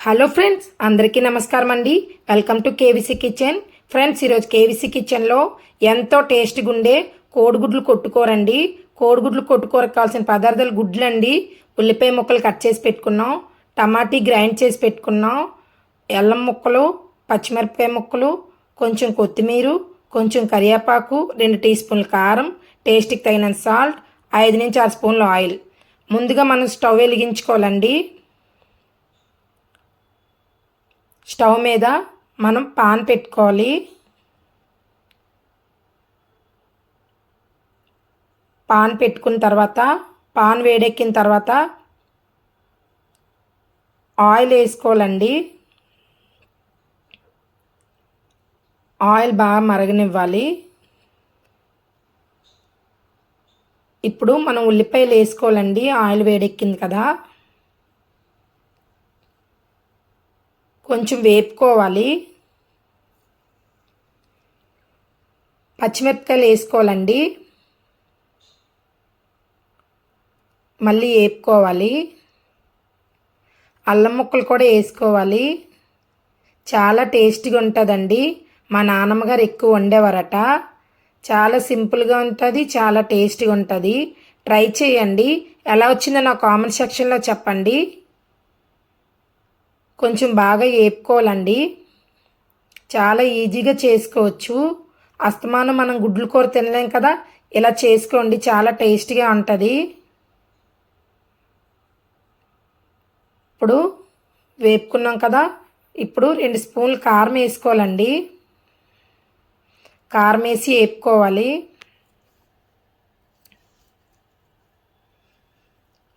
Hello friends అందరికీ నమస్కారం అండి. Welcome to KVC kitchen. Friends ఈరోజు కేవీసీ కిచెన్లో ఎంతో టేస్ట్గా ఉండే కోడిగుడ్లు కొట్టుకోరండి. కోడిగుడ్లు కొట్టుకోరకు కావాల్సిన పదార్థాలు గుడ్లు అండి ఉల్లిపాయ ముక్కలు కట్ చేసి పెట్టుకున్నాం. టమాటీ గ్రైండ్ చేసి పెట్టుకున్నాం. ఎల్లం ముక్కలు పచ్చిమిరపకాయ ముక్కలు కొంచెం కొత్తిమీర కొంచెం కరివేపాకు రెండు టీ స్పూన్ల కారం టేస్ట్కి తగినంత సాల్ట్ ఐదు నుంచి ఆరు స్పూన్ల ఆయిల్. ముందుగా మనం స్టవ్ వెలిగించుకోవాలండి. స్టవ్ మీద మనం పాన్ పెట్టుకోవాలి. పాన్ పెట్టుకున్న తర్వాత పాన్ వేడెక్కిన తర్వాత ఆయిల్ వేసుకోవాలండి. ఆయిల్ బాగా మరగనివ్వాలి. ఇప్పుడు మనం ఉల్లిపాయలు వేసుకోవాలండి. ఆయిల్ వేడెక్కింది కదా. కొంచెం వేపుకోవాలి. పచ్చిమిరపకాయలు వేసుకోవాలండి. మళ్ళీ వేపుకోవాలి. అల్లం ముక్కలు కూడా వేసుకోవాలి. చాలా టేస్టీగా ఉంటుందండి. మా నాన్నమ్మగారు ఎక్కువ వండేవారట. చాలా సింపుల్గా ఉంటుంది చాలా టేస్టీగా ఉంటుంది. ట్రై చేయండి. ఎలా వచ్చిందో నా కామెంట్ సెక్షన్లో చెప్పండి. కొంచెం బాగా వేపుకోవాలండి చాలా ఈజీగా చేసుకోవచ్చు. అస్తమానం మనం గుడ్లు కూర తినలేం కదా? ఇలా చేసుకోండి చాలా టేస్టీగా ఉంటుంది. ఇప్పుడు వేపుకున్నాం కదా? ఇప్పుడు రెండు స్పూన్లు కారం వేసుకోవాలండి. కారం వేసి వేపుకోవాలి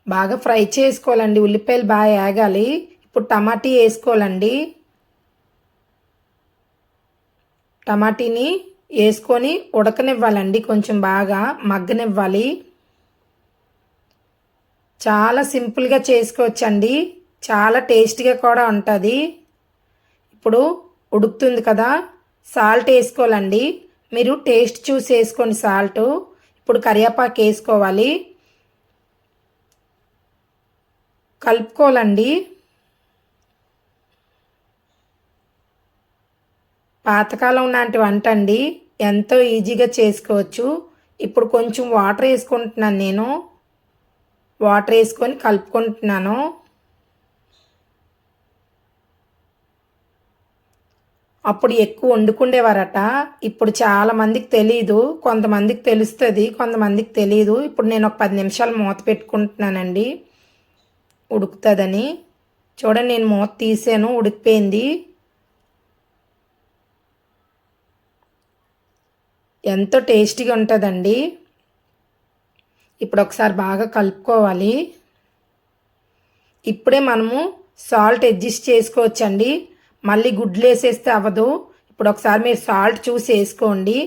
బాగా ఫ్రై చేసుకోవాలండి. ఉల్లిపాయలు బాగా ఏగాలి. ఇప్పుడు టమాటీ వేసుకోవాలండి. టమాటీని వేసుకొని ఉడకనివ్వాలండి కొంచెం బాగా మగ్గనివ్వాలి. చాలా సింపుల్గా చేసుకోవచ్చండి. చాలా టేస్టీగా కూడా ఉంటుంది. ఇప్పుడు ఉడుకుతుంది కదా సాల్ట్ వేసుకోవాలండి. మీరు టేస్ట్ చూసి వేసుకోండి సాల్ట్. ఇప్పుడు కరివేపాకు వేసుకోవాలి. కలుపుకోవాలండి. పాతకాలం లాంటి వంట అండి. ఎంతో ఈజీగా చేసుకోవచ్చు. ఇప్పుడు కొంచెం వాటర్ వేసుకుంటున్నాను నేను. వాటర్ వేసుకొని కలుపుకుంటున్నాను. అప్పుడు ఎక్కువ వండుకుండేవారట. ఇప్పుడు చాలా మందికి తెలియదు కొంతమందికి తెలుస్తుంది కొంతమందికి తెలియదు ఇప్పుడు నేను ఒక పది నిమిషాలు మూత పెట్టుకుంటున్నానండి. ఉడుకుతుందని. చూడండి నేను మూత తీసాను ఉడికిపోయింది. ఎంతో టేస్టీగా ఉంటుందండి. ఇప్పుడు ఒకసారి బాగా కలుపుకోవాలి. ఇప్పుడే మనము సాల్ట్ అడ్జస్ట్ చేసుకోవచ్చండి. మళ్ళీ గుడ్లు వేసేస్తే అవ్వదు. ఇప్పుడు ఒకసారి మీరు సాల్ట్ చూసి వేసుకోండి.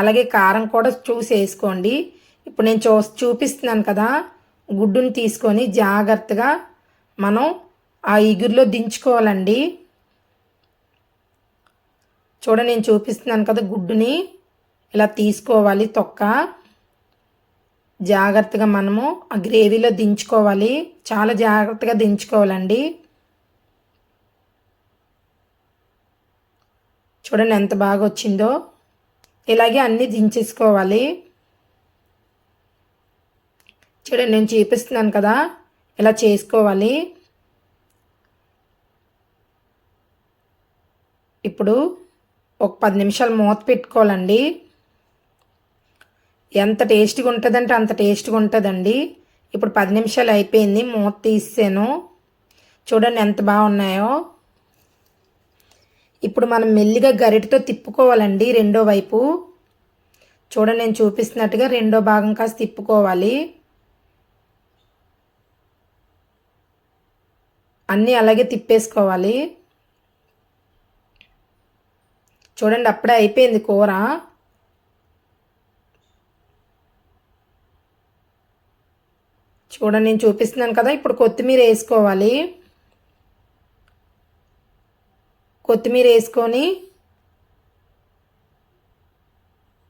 అలాగే కారం కూడా చూసి వేసుకోండి. ఇప్పుడు నేను చూ చూపిస్తున్నాను కదా గుడ్డుని తీసుకొని జాగ్రత్తగా మనం ఆ ఇగురులో దించుకోవాలండి. చూడ నేను చూపిస్తున్నాను కదా గుడ్డుని. ఇలా తీసుకోవాలి తొక్క. జాగ్రత్తగా మనము ఆ గ్రేవీలో దించుకోవాలి. చాలా జాగ్రత్తగా దించుకోవాలండి. చూడండి ఎంత బాగా వచ్చిందో. ఇలాగే అన్నీ దించేసుకోవాలి. చూడండి నేను చూపిస్తున్నాను కదా ఇలా చేసుకోవాలి. ఇప్పుడు ఒక పది నిమిషాలు మూత పెట్టుకోవాలండి. ఎంత టేస్ట్గా ఉంటుందంటే అంత టేస్ట్గా ఉంటుందండి. ఇప్పుడు పది నిమిషాలు అయిపోయింది మూత తీసాను చూడండి ఎంత బాగున్నాయో. ఇప్పుడు మనం మెల్లిగా గరిటతో తిప్పుకోవాలండి రెండో వైపు. చూడండి నేను చూపిస్తున్నట్టుగా రెండో భాగం కాస్త తిప్పుకోవాలి. అన్నీ అలాగే తిప్పేసుకోవాలి. చూడండి అప్పుడే అయిపోయింది కూర. చూడండి నేను చూపిస్తున్నాను కదా. ఇప్పుడు కొత్తిమీర వేసుకోవాలి. కొత్తిమీర వేసుకొని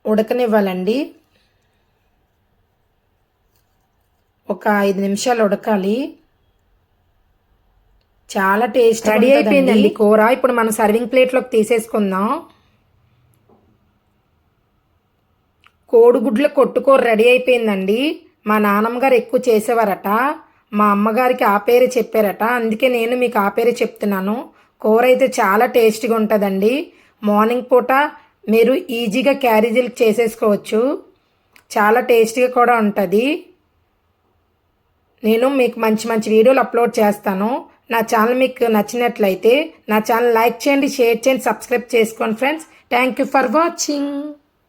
ఉడకనివ్వాలండి. ఒక ఐదు నిమిషాలు ఉడకాలి. చాలా టేస్ట్ రెడీ అయిపోయిందండి కూర. ఇప్పుడు మనం సర్వింగ్ ప్లేట్లోకి తీసేసుకుందాం. కోడిగుడ్ల కొట్టుకూర రెడీ అయిపోయిందండి. మా నాన్నమ్మగారు ఎక్కువ చేసేవారట. మా అమ్మగారికి ఆ పేరు చెప్పారట. అందుకే నేను మీకు ఆ పేరు చెప్తున్నాను. కూర అయితే చాలా టేస్టీగా ఉంటుందండి. మార్నింగ్ పూట మీరు ఈజీగా క్యారేజీలు చేసేసుకోవచ్చు. చాలా టేస్టీగా కూడా ఉంటుంది. నేను మీకు మంచి మంచి వీడియోలు అప్లోడ్ చేస్తాను. నా ఛానల్ మీకు నచ్చినట్లయితే నా ఛానల్ లైక్ చేయండి షేర్ చేయండి సబ్స్క్రైబ్ చేసుకోండి friends. Thank you for watching.